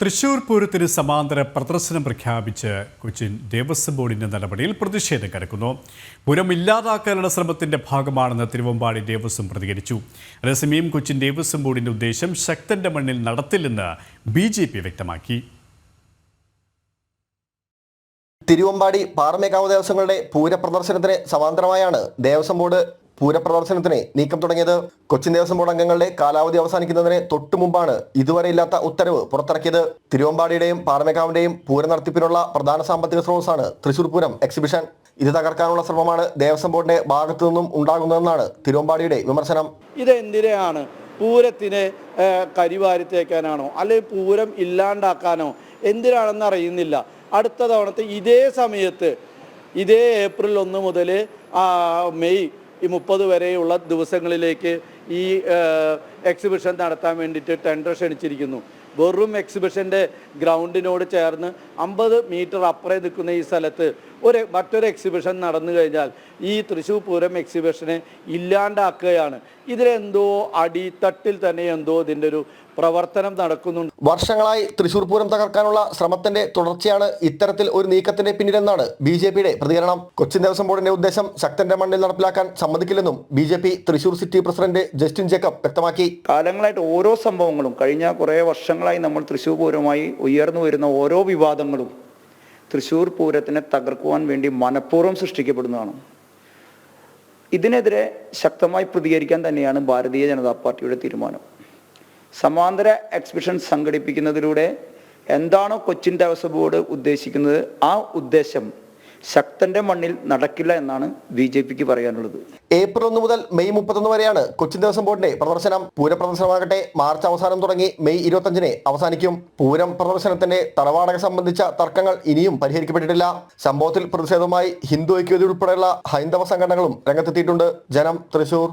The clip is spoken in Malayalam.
തൃശൂർ പൂരത്തിന് സമാന്തര പ്രദർശനം പ്രഖ്യാപിച്ച് കൊച്ചിൻ ദേവസ്വം ബോർഡിന്റെ നടപടിയിൽ പ്രതിഷേധം കരക്കുന്നു പൂരം ഇല്ലാതാക്കാനുള്ള ശ്രമത്തിന്റെ ഭാഗമാണെന്ന് തിരുവമ്പാടി ദേവസ്വം പ്രതികരിച്ചു. അതേസമയം കൊച്ചിൻ ദേവസ്വം ബോർഡിന്റെ ഉദ്ദേശം ശക്തന്റെ മണ്ണിൽ നടത്തില്ലെന്ന് ബി വ്യക്തമാക്കി. തിരുവമ്പാടി പാറമേക്കാവ് ദേവസ്വങ്ങളുടെ പൂരപ്രദർശനത്തിന് സമാന്തരമായാണ് ദേവസ്വം ബോർഡ് പൂരപ്രദർശനത്തിന് നീക്കം തുടങ്ങിയത്. കൊച്ചിൻ ദേവസ്വം ബോർഡ് അംഗങ്ങളുടെ കാലാവധി അവസാനിക്കുന്നതിന് തൊട്ടു മുമ്പാണ് ഇതുവരെ ഇല്ലാത്ത ഉത്തരവ് പുറത്തിറക്കിയത്. തിരുവമ്പാടിയുടെയും പാറമേക്കാവിന്റെയും പൂരം നടത്തിപ്പിനുള്ള പ്രധാന സാമ്പത്തിക സ്രോതസ്സാണ് തൃശൂർ പൂരം എക്സിബിഷൻ. ഇത് തകർക്കാനുള്ള ശ്രമമാണ് ദേവസ്വം ബോർഡിന്റെ ഭാഗത്തു നിന്നും ഉണ്ടാകുന്നതെന്നാണ് തിരുവമ്പാടിയുടെ വിമർശനം. ഇതെന്തിനാണ് പൂരത്തിന് കരിവാരിത്തേക്കാനാണോ? കരിവാരി തേക്കാനാണോ അല്ലെങ്കിൽ പൂരം ഇല്ലാണ്ടാക്കാനോ? എന്തിനാണെന്ന് അറിയുന്നില്ല അടുത്ത തവണത്തെ ഇതേ സമയത്ത് ഇതേ ഏപ്രിൽ ഒന്ന് മുതൽ മെയ് ഈ മുപ്പത് വരെയുള്ള ദിവസങ്ങളിലേക്ക് ഈ എക്സിബിഷൻ നടത്താൻ വേണ്ടിയിട്ട് ടെൻഡർ ക്ഷണിച്ചിരിക്കുന്നു. വെറും എക്സിബിഷന്റെ ഗ്രൗണ്ടിനോട് ചേർന്ന് അമ്പത് മീറ്റർ അപ്പുറേ നിൽക്കുന്ന ഈ സ്ഥലത്ത് ഒരു മറ്റൊരു എക്സിബിഷൻ നടന്നു കഴിഞ്ഞാൽ ഈ തൃശ്ശൂർ പൂരം എക്സിബിഷനെ ഇല്ലാണ്ടാക്കുകയാണ്. ഇതിലെന്തോ അടിത്തട്ടിൽ തന്നെ എന്തോ ഇതിന്റെ ഒരു പ്രവർത്തനം നടക്കുന്നുണ്ട്. വർഷങ്ങളായി തൃശൂർ പൂരം തകർക്കാനുള്ള ശ്രമത്തിന്റെ തുടർച്ചയാണ് ഇത്തരത്തിൽ ഒരു നീക്കത്തിന്റെ പിന്നിലെന്നാണ് ബി ജെ പിയുടെ പ്രതികരണം. കൊച്ചിൻ ദേവസ്വം ബോർഡിന്റെ ഉദ്ദേശം ശക്തന്റെ മണ്ണിൽ നടപ്പിലാക്കാൻ സമ്മതിക്കില്ലെന്നും B J P Thrissur city president Justin Jacob വ്യക്തമാക്കി. കാലങ്ങളായിട്ട് ഓരോ സംഭവങ്ങളും കഴിഞ്ഞ കുറേ വർഷങ്ങളായി നമ്മൾ തൃശ്ശൂർ പൂരമായി ഉയർന്നു വരുന്ന ഓരോ വിവാദങ്ങളും തൃശ്ശൂർ പൂരത്തിനെ തകർക്കുവാൻ വേണ്ടി മനഃപൂർവം സൃഷ്ടിക്കപ്പെടുന്നതാണ്. ഇതിനെതിരെ ശക്തമായി പ്രതികരിക്കാൻ തന്നെയാണ് ഭാരതീയ ജനതാ പാർട്ടിയുടെ തീരുമാനം. സമാന്തര എക്സിബിഷൻ സംഘടിപ്പിക്കുന്നതിലൂടെ എന്താണോ കൊച്ചിൻ ദേവസ്വം ബോർഡ് ഉദ്ദേശിക്കുന്നത് ആ ഉദ്ദേശം ശക്തന്റെ മണ്ണിൽ നടക്കില്ല എന്നാണ് ബി ജെ പിക്ക് പറയാനുള്ളത്. ഏപ്രിൽ ഒന്ന് മുതൽ മെയ് മുപ്പത്തൊന്ന് വരെയാണ് കൊച്ചിൻ ദേവസ്വം ബോർഡിന്റെ പ്രദർശനം. പൂരപ്രദർശനമാകട്ടെ മാർച്ച് അവസാനം തുടങ്ങി മെയ് ഇരുപത്തഞ്ചിന് അവസാനിക്കും. പൂരം പ്രദർശനത്തിന്റെ തറവാടക സംബന്ധിച്ച തർക്കങ്ങൾ ഇനിയും പരിഹരിക്കപ്പെട്ടിട്ടില്ല. സംഭവത്തിൽ പ്രതിഷേധവുമായി ഹിന്ദു ഐക്യവേദി ഉൾപ്പെടെയുള്ള ഹൈന്ദവ സംഘടനകളും രംഗത്തെത്തിയിട്ടുണ്ട്. ജനം തൃശൂർ.